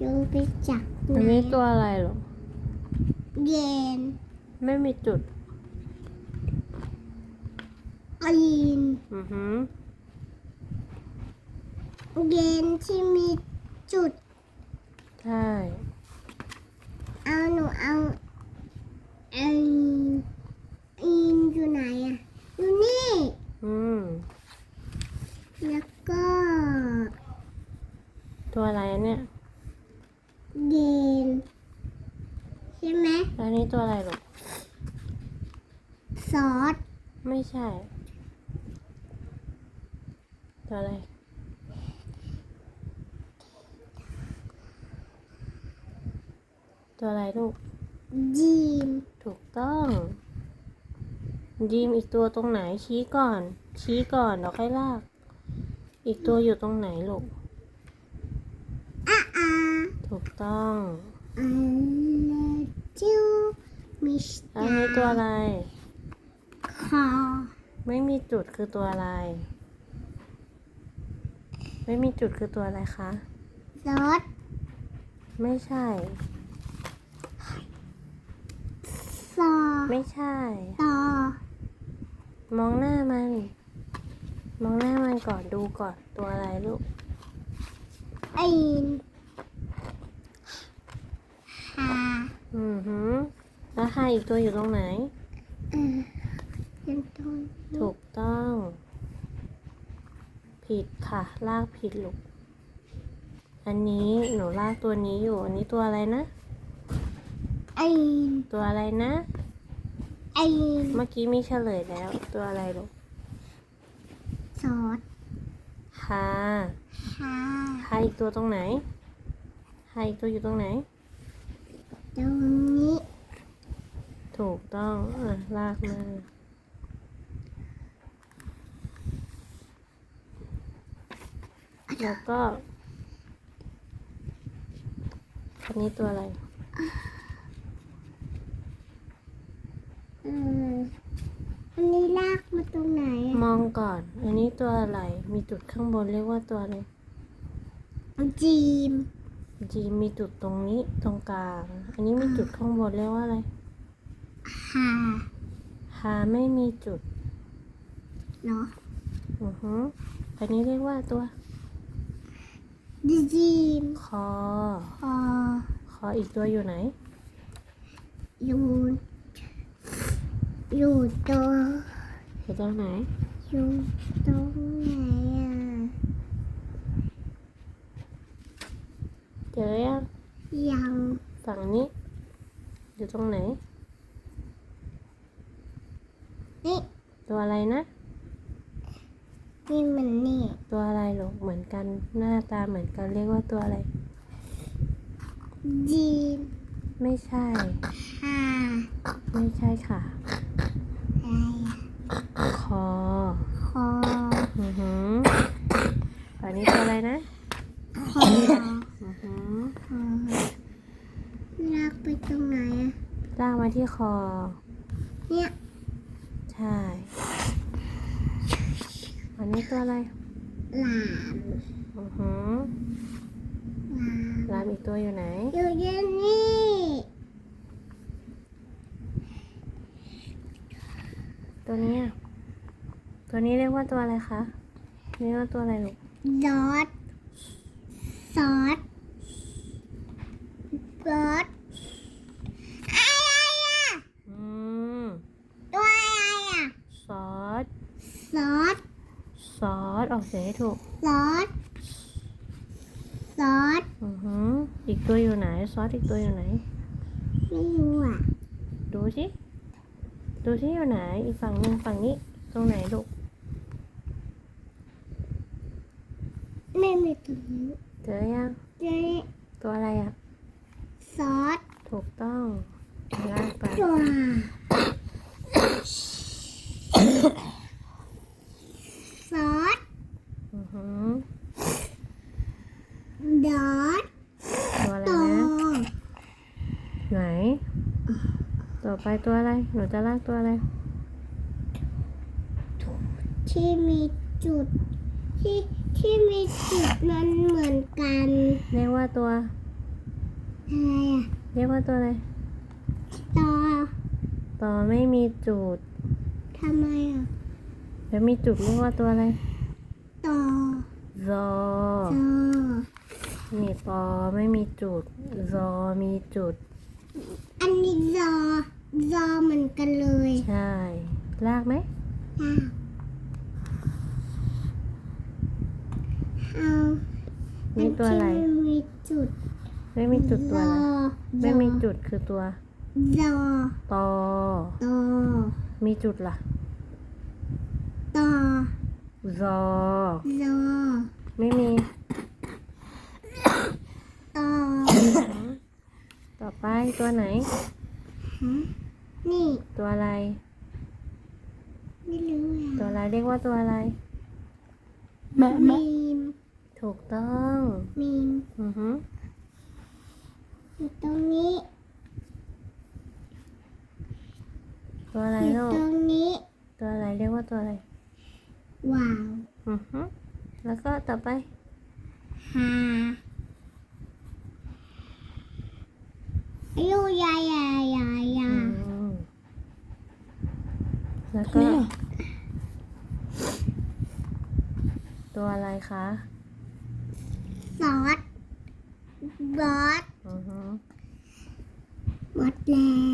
จงไปจับอันนี้ตัวอะไรหรอ เย็นไม่มีจุดอินอือหือเย็นที่มีจุด ใช่ เอาหนูเอาอินอินอยู่ไหนอะอยู่นี่ อืมแล้วก็ตัวอะไรอันเนี่ย เย็นใช่ไหม แล้วอันนี้ตัวอะไรหรอ ซอส ไม่ใช่ ตัวอะไร ตัวอะไรลูกจีม ถูกต้อง ยีมอีกตัวตรงไหนชี้ก่อน ชี้ก่อนเดี๋ยวค่อยลาก อีกตัวอยู่ตรงไหนลูก อะอะถูกต้องอันเลจิวมิสแล้วอันนี้ตัวอะไร คอไม่มีจุดคือตัวอะไร ไม่มีจุดคือตัวอะไรคะซอสไม่ใช่ซอไม่ใช่ต่อมองหน้ามัน มองหน้ามันก่อนดูก่อนตัวอะไรลูกอินฮาอือหือแล้วค่ะอีกตัวอยู่ตรงไหนเอ อยังต้นถูกต้อง ผิดค่ะ ลากผิดลูก อันนี้หนูลากตัวนี้อยู่ อันนี้ตัวอะไรนะอินตัวอะไรนะอินเมื่อกี้มีเฉลยแล้ว ตัวอะไรลูกซอสฮาฮาฮาอีกตัวตรงไหนฮาอีกตัวอยู่ตรงไหน ตรงนี้ ถูกต้อง อะ ลากมา แล้วก็อันนี้ตัวอะไรเอออันนี้ลากมาตรงไหนมอะองก่อน อันนี้ตัวอะไร มีจุดข้างบนเรียกว่าตัวอะไรจีม จีมีจุดตรงนี้ตรงกลาง อันนี้มีจุดข้างบนเรียกว่าอะไรฮาหาไม่มีจุด เนาะ อือฮึอันนี้เรียกว่าตัว จีมคอ คอคออีกตัวอยู่ไหน อยู่อยู่ตรงอยู่ตรงไหน อยู่ตรงไหนอะเจอยังยังฝั่งนี้ อยู่ตรงไหน นี่ ตัวอะไรนะ นี่มันนี่ตัวอะไรหรอกเหมือนกันหน้าตาเหมือนกันเรียกว่าตัวอะไร จีมไม่ใช่ฮาไม่ใช่ค่ะ อะไรอะคอคออือหืออันนี้ตัวอะไรนะคออือหือคอลากไปตรงไหนอะลากมาที่คอ เนี่ย ใช่อั นนี้ตัวอะไรหลามอือหือหลามลามอีกตัวอยู่ไหน อยู่เย็นนี่ตัวเนี้ยตัวนี้เรียกว่าตัวอะไรคะเรียกว่าตัวอะไรลูกซอสซอสซอสอะไรอะอืมตัวอะไรอะซอสซอสซ อสออกเสียงให้ถูกซอสซอสอือหืออีกตัวอยู่ไหน ซอสอีกตัวอยู่ไหน ไม่รู้อะ ดูสิ ดูที่อยู่ไหน อีกฝั่งหนึ่งฝั่งนี้ ตรงไหนลูก ไม่มีตรงนี้เจอยังเจ๊ตัวอะไรอะ ซอส ถูกต้องลากไป ตัวซอส อือหือ ดอสตัวอะไรตัวนะ ไหน ต่อไปตัวอะไร หนูจะลากตัวอะไร ที่มีจุด ที่ที่มีจุดนั้นเหมือนกันเรียกว่าตัว อะไรอะเรียกว่าตัวอะไร ต่อต่อไม่มีจุด ทำไมอะแล้วมีจุดเรียกว่าตัวอะไร ต่อซอต่อ นี่ปอไม่มีจุดซอมีจุด อันนี้รอรอเหมือนกันเลย ใช่ ลากไหมอะเอามีตัวอะไรนที่มีจุด ไม่มีจุดตัวอะไรไม่มีจุดคือตัวรอตอต่อมีจุดล่ะต่อซอรอไม่มี ต่อ ต่อ ไปตัวไหนฮะนี่ ตัวอะไร ไม่รู้ตัวอะอะไรเรียกว่าตัวอะไรมีมถูกต้องมีมอือฮึอยู่ตรงนี้ ตัวอะไรอยู่ลูกตรงนี้ ตัวอะไรเรียกว่าตัวอะไร ว้าว อือฮึแล้วก็ต่อไปหาอา ยุยายายายาอืมแล้วก็ ตัวอะไรคะซอสบอสอือฮึหมดแล้ว